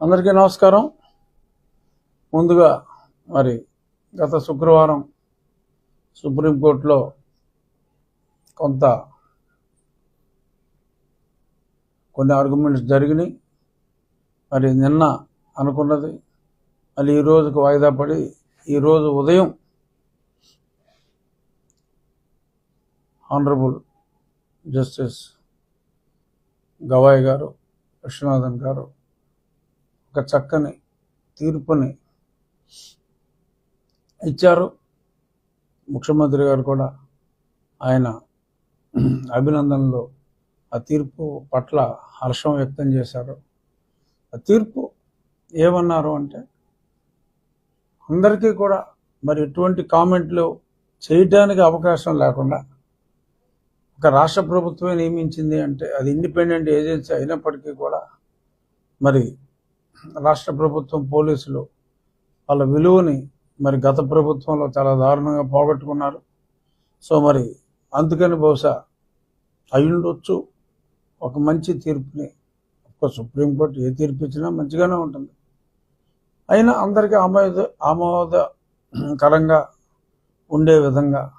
అందరికీ నమస్కారం. ముందుగా మరి గత శుక్రవారం సుప్రీంకోర్టులో కొంత కొన్ని ఆర్గ్యుమెంట్స్ జరిగినాయి. మరి నిన్న అనుకున్నది. మళ్ళీ ఈ రోజుకు వాయిదా పడి ఈరోజు ఉదయం ఆనరబుల్ జస్టిస్ గవాయ్ గారు విశ్వనాథన్ గారు ఒక చక్కని తీర్పుని ఇచ్చారు. ముఖ్యమంత్రి గారు కూడా ఆయన అభినందనలు. ఆ తీర్పు పట్ల హర్షం వ్యక్తం చేశారు. ఆ తీర్పు ఏమన్నారు అంటే అందరికీ కూడా మరి ఎటువంటి కామెంట్లు చేయడానికి అవకాశం లేకుండా ఒక రాష్ట్ర ప్రభుత్వమే నియమించింది అంటే అది ఇండిపెండెంట్ ఏజెన్సీ అయినప్పటికీ కూడా మరి రాష్ట్ర ప్రభుత్వం పోలీసులు వాళ్ళ విలువని మరి గత ప్రభుత్వంలో చాలా దారుణంగా పోగొట్టుకున్నారు. సో మరి అందుకని బహుశా అయ్యుండొచ్చు. ఒక మంచి తీర్పుని ఒక సుప్రీంకోర్టు ఏ తీర్పు ఇచ్చినా మంచిగానే ఉంటుంది. అయినా అందరికీ ఆమోద ఆమోదకరంగా ఉండే విధంగా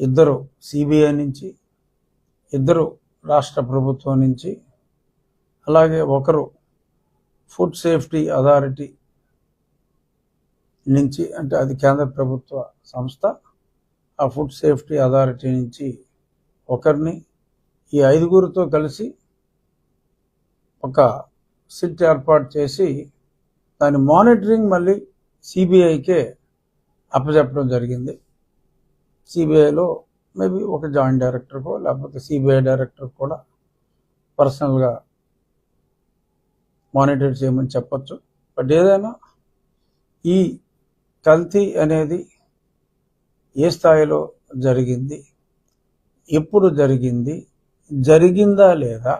ఇద్దరు సిబిఐ నుంచి ఇద్దరు రాష్ట్ర ప్రభుత్వం నుంచి అలాగే ఒకరు ఫుడ్ సేఫ్టీ అథారిటీ నుంచి అంటే అది కేంద్ర ప్రభుత్వ సంస్థ ఆ ఫుడ్ సేఫ్టీ అథారిటీ నుంచి ఒకరిని ఈ ఐదుగురితో కలిసి ఒక సిట్ ఏర్పాటు చేసి దాని మానిటరింగ్ మళ్ళీ సిబిఐకే అప్పచెప్పడం జరిగింది. సిబిఐలో మేబీ ఒక జాయింట్ డైరెక్టర్కో లేకపోతే సిబిఐ డైరెక్టర్ కూడా పర్సనల్గా మానిటర్ చేయమని చెప్పచ్చు. బట్ ఏదైనా ఈ కల్తీ అనేది ఏ స్థాయిలో జరిగింది ఎప్పుడు జరిగింది జరిగిందా లేదా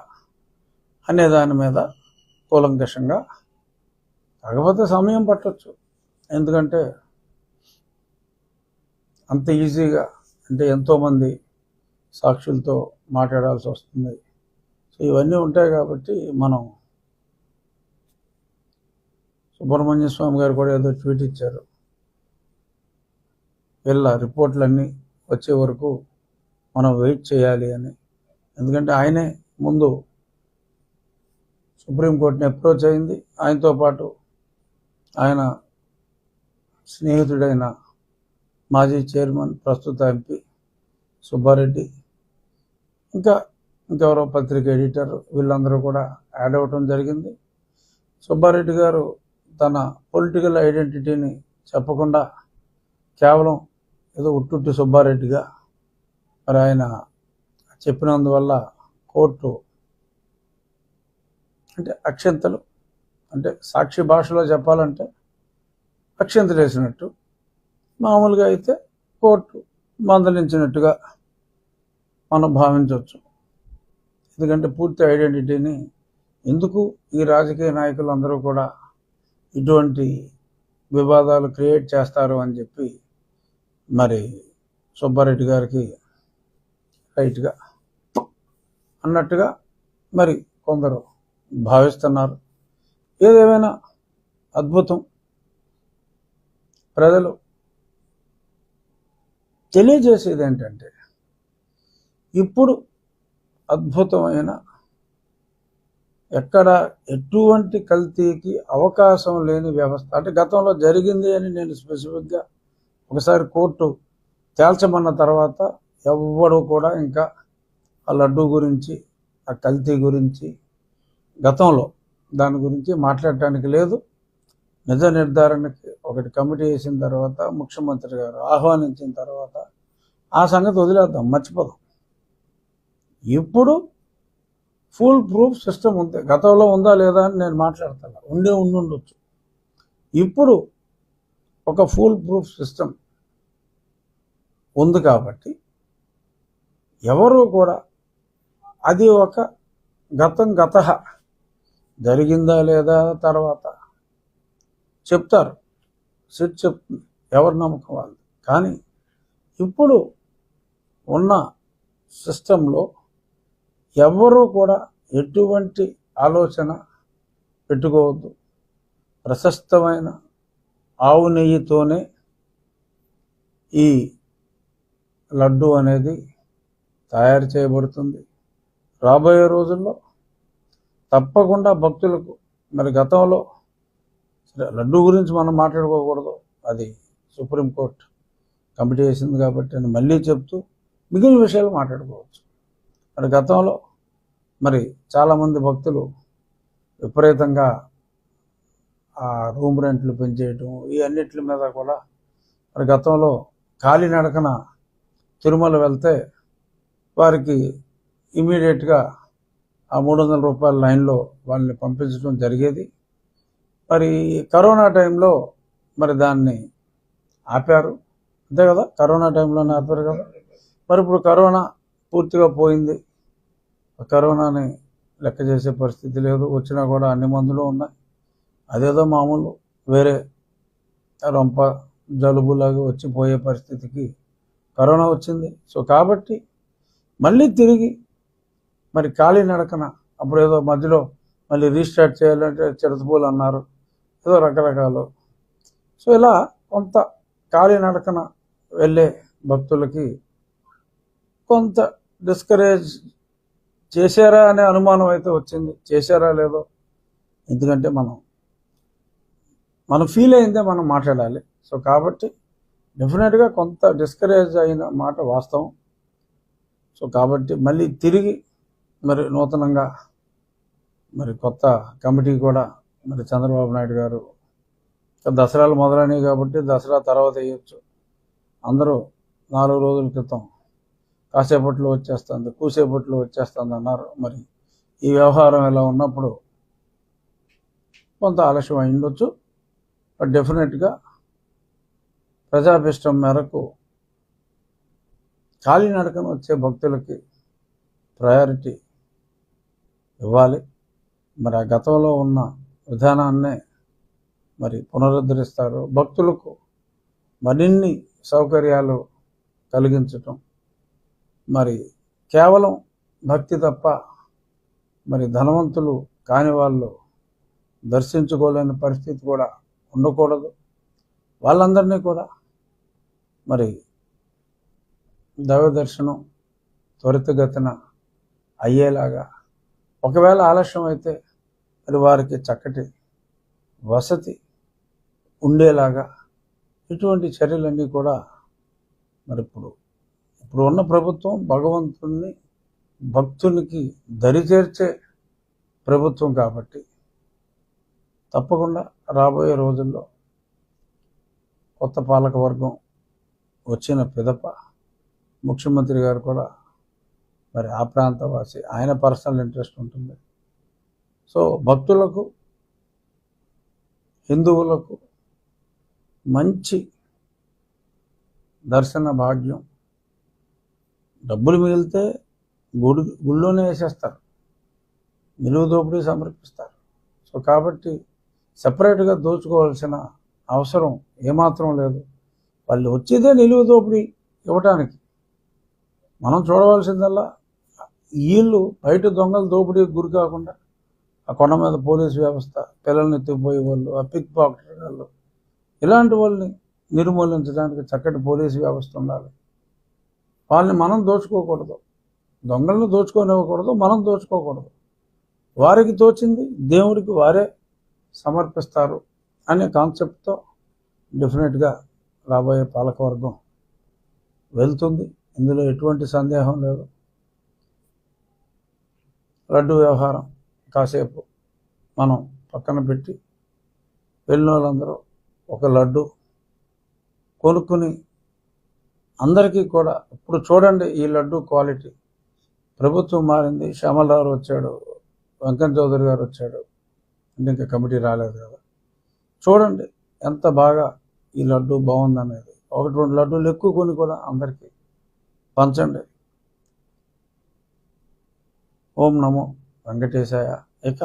అనే దాని మీద కూలంకషంగా కాకపోతే సమయం పట్టచ్చు. ఎందుకంటే అంత ఈజీగా అంటే ఎంతోమంది సాక్షులతో మాట్లాడాల్సి వస్తుంది. సో ఇవన్నీ ఉంటాయి కాబట్టి మనం సుబ్రహ్మణ్య స్వామి గారు కూడా ఏదో ట్వీట్ ఇచ్చారు. వీళ్ళ రిపోర్ట్లన్నీ వచ్చే వరకు మనం వెయిట్ చేయాలి అని. ఎందుకంటే ఆయనే ముందు సుప్రీంకోర్టుని అప్రోచ్ అయింది. ఆయనతో పాటు ఆయన స్నేహితుడైన మాజీ చైర్మన్ ప్రస్తుత ఎంపీ సుబ్బారెడ్డి ఇంకా ఇంకెవరో పత్రిక ఎడిటర్ వీళ్ళందరూ కూడా యాడ్ అవ్వటం జరిగింది. సుబ్బారెడ్డి గారు తన పొలిటికల్ ఐడెంటిటీని చెప్పకుండా కేవలం ఏదో ఉట్టుట్టి సుబ్బారెడ్డిగా మరి ఆయన చెప్పినందువల్ల కోర్టు అంటే అక్షంతలు అంటే సాక్షి భాషలో చెప్పాలంటే అక్షంతలు వేసినట్టు మామూలుగా అయితే కోర్టు మందలించినట్టుగా మనం భావించవచ్చు. ఎందుకంటే పూర్తి ఐడెంటిటీని ఎందుకు ఈ రాజకీయ నాయకులు అందరూ కూడా ఇటువంటి వివాదాలు క్రియేట్ చేస్తారు అని చెప్పి మరి సుబ్బారెడ్డి గారికి రైట్గా అన్నట్టుగా మరి కొందరు భావిస్తున్నారు. ఏదేమైనా అద్భుతం. ప్రజలు తెలియజేసేది ఏంటంటే ఇప్పుడు అద్భుతమైన ఎక్కడ ఎటువంటి కల్తీకి అవకాశం లేని వ్యవస్థ అంటే గతంలో జరిగింది అని నేను స్పెసిఫిక్గా ఒకసారి కోర్టు తేల్చమన్న తర్వాత ఎవ్వడు కూడా ఇంకా ఆ లడ్డు గురించి ఆ కల్తీ గురించి గతంలో దాని గురించి మాట్లాడటానికి లేదు. నిజ నిర్ధారణకి ఒకటి కమిటీ వేసిన తర్వాత ముఖ్యమంత్రి గారు ఆహ్వానించిన తర్వాత ఆ సంగతి వదిలేద్దాం మర్చిపోదాం. ఇప్పుడు ఫుల్ ప్రూఫ్ సిస్టమ్ ఉంది. గతంలో ఉందా లేదా అని నేను మాట్లాడతాను. ఉండే ఉండుండొచ్చు ఇప్పుడు ఒక ఫుల్ ప్రూఫ్ సిస్టమ్ ఉంది కాబట్టి ఎవరు కూడా అది ఒక గతం గత జరిగిందా లేదా తర్వాత చెప్తారు. సెట్ చెప్తుంది ఎవరి నమ్మకం వాళ్ళు కానీ ఇప్పుడు ఉన్న సిస్టంలో ఎవరు కూడా ఎటువంటి ఆలోచన పెట్టుకోవద్దు. ప్రశస్తమైన ఆవు నెయ్యితోనే ఈ లడ్డు అనేది తయారు చేయబడుతుంది. రాబోయే రోజుల్లో తప్పకుండా భక్తులకు మరి గతంలో లడ్డూ గురించి మనం మాట్లాడుకోకూడదు. అది సుప్రీంకోర్టు కమిటీ వేసింది కాబట్టి అని మళ్ళీ చెప్తూ మిగిలిన విషయాలు మాట్లాడుకోవచ్చు. మరి గతంలో మరి చాలామంది భక్తులు విపరీతంగా ఆ రూమ్ రెంట్లు పెంచేయటం ఈ అన్నిటి మీద కూడా మరి గతంలో కాలినడకన తిరుమల వెళ్తే వారికి ఇమీడియట్గా ఆ మూడు వందల రూపాయల లైన్లో వాళ్ళని పంపించడం జరిగేది. మరి కరోనా టైంలో మరి దాన్ని ఆపారు. అంతే కదా? కరోనా టైంలోనే ఆపారు కదా? మరి ఇప్పుడు కరోనా పూర్తిగా పోయింది. కరోనాని లెక్క చేసే పరిస్థితి లేదు. వచ్చినా కూడా అన్ని మందులు ఉన్నాయి. అదేదో మామూలు వేరే రొంప జలుబులాగా వచ్చి పోయే పరిస్థితికి కరోనా వచ్చింది. సో కాబట్టి మళ్ళీ తిరిగి మరి ఖాళీ నడకన అప్పుడు ఏదో మధ్యలో మళ్ళీ రీస్టార్ట్ చేయాలంటే చిరతపూలు అన్నారు. ఏదో రకరకాలు. సో ఇలా కొంత కాలినడకన వెళ్ళే భక్తులకి కొంత డిస్కరేజ్ చేశారా అనే అనుమానం అయితే వచ్చింది. చేశారా లేదో ఎందుకంటే మనం మనం ఫీల్ అయిందే మనం మాట్లాడాలి. సో కాబట్టి డెఫినెట్గా కొంత డిస్కరేజ్ అయిన మాట వాస్తవం. సో కాబట్టి మళ్ళీ తిరిగి మరి నూతనంగా మరి కొత్త కమిటీ కూడా మరి చంద్రబాబు నాయుడు గారు. దసరాలు మొదలైనవి కాబట్టి దసరా తర్వాత వేయచ్చు. అందరూ నాలుగు రోజుల క్రితం కాసేపట్లో వచ్చేస్తుంది కూసేపట్లో వచ్చేస్తుంది అన్నారు. మరి ఈ వ్యవహారం ఇలా ఉన్నప్పుడు కొంత ఆలస్యం అయి ఉండొచ్చు. బట్ డెఫినెట్గా ప్రజాభిష్టం మేరకు కాలినడకన వచ్చే భక్తులకి ప్రయారిటీ ఇవ్వాలి. మరి ఆ గతంలో ఉన్న విధానాన్నే మరి పునరుద్ధరిస్తారు. భక్తులకు మరిన్ని సౌకర్యాలు కలిగించటం మరి కేవలం భక్తి తప్ప మరి ధనవంతులు కాని వాళ్ళు దర్శించుకోలేని పరిస్థితి కూడా ఉండకూడదు. వాళ్ళందరినీ కూడా మరి దైవ దర్శనం త్వరితగతిన అయ్యేలాగా. ఒకవేళ ఆలస్యం అయితే మరి వారికి చక్కటి వసతి ఉండేలాగా ఇటువంటి చర్యలన్నీ కూడా మరి ఇప్పుడు ఇప్పుడు ఉన్న ప్రభుత్వం భగవంతుణ్ణి భక్తునికి దరిచేర్చే ప్రభుత్వం కాబట్టి తప్పకుండా రాబోయే రోజుల్లో కొత్త పాలక వర్గం వచ్చిన పిదప ముఖ్యమంత్రి గారు కూడా మరి ఆ ప్రాంతవాసి ఆయన పర్సనల్ ఇంట్రెస్ట్ ఉంటుంది. సో భక్తులకు హిందువులకు మంచి దర్శన భాగ్యం. డబ్బులు మిగిలితే గుడి గుళ్ళోనే వేసేస్తారు. నిలువు దోపిడీ సమర్పిస్తారు. సో కాబట్టి సపరేట్గా దోచుకోవాల్సిన అవసరం ఏమాత్రం లేదు. వాళ్ళు వచ్చేదే నిలువు దోపిడీ ఇవ్వటానికి. మనం చూడవలసిందల్లా వీళ్ళు బయట దొంగలు దోపిడీకి గురి కాకుండా ఆ కొండ మీద పోలీస్ వ్యవస్థ పిల్లల్ని ఎత్తుకుపోయే వాళ్ళు ఆ పిక్ పాకెట్ వాళ్ళు ఇలాంటి వాళ్ళని నిర్మూలించడానికి చక్కటి పోలీసు వ్యవస్థ ఉండాలి. వాళ్ళని మనం దోచుకోకూడదు. దొంగలను దోచుకోనివ్వకూడదు మనం దోచుకోకూడదు. వారికి తోచింది దేవుడికి వారే సమర్పిస్తారు అనే కాన్సెప్ట్తో డెఫినెట్గా రాబోయే పాలకవర్గం వెళ్తుంది. ఇందులో ఎటువంటి సందేహం లేదు. లడ్డు వ్యవహారం. కాసేపు మనం పక్కన పెట్టి వెళ్ళిన వాళ్ళందరూ ఒక లడ్డు కొనుక్కుని అందరికీ కూడా ఇప్పుడు చూడండి ఈ లడ్డు క్వాలిటీ. ప్రభుత్వం మారింది శ్యామలరావు వచ్చాడు వెంకట చౌదరి గారు వచ్చాడు అంటే ఇంకా కమిటీ రాలేదు కదా. చూడండి ఎంత బాగా ఈ లడ్డు బాగుందనేది. ఒకటి రెండు లడ్డూలు ఎక్కువ కొని కూడా అందరికీ పంచండి. ఓం నమో వెంకటేశాయ ఇక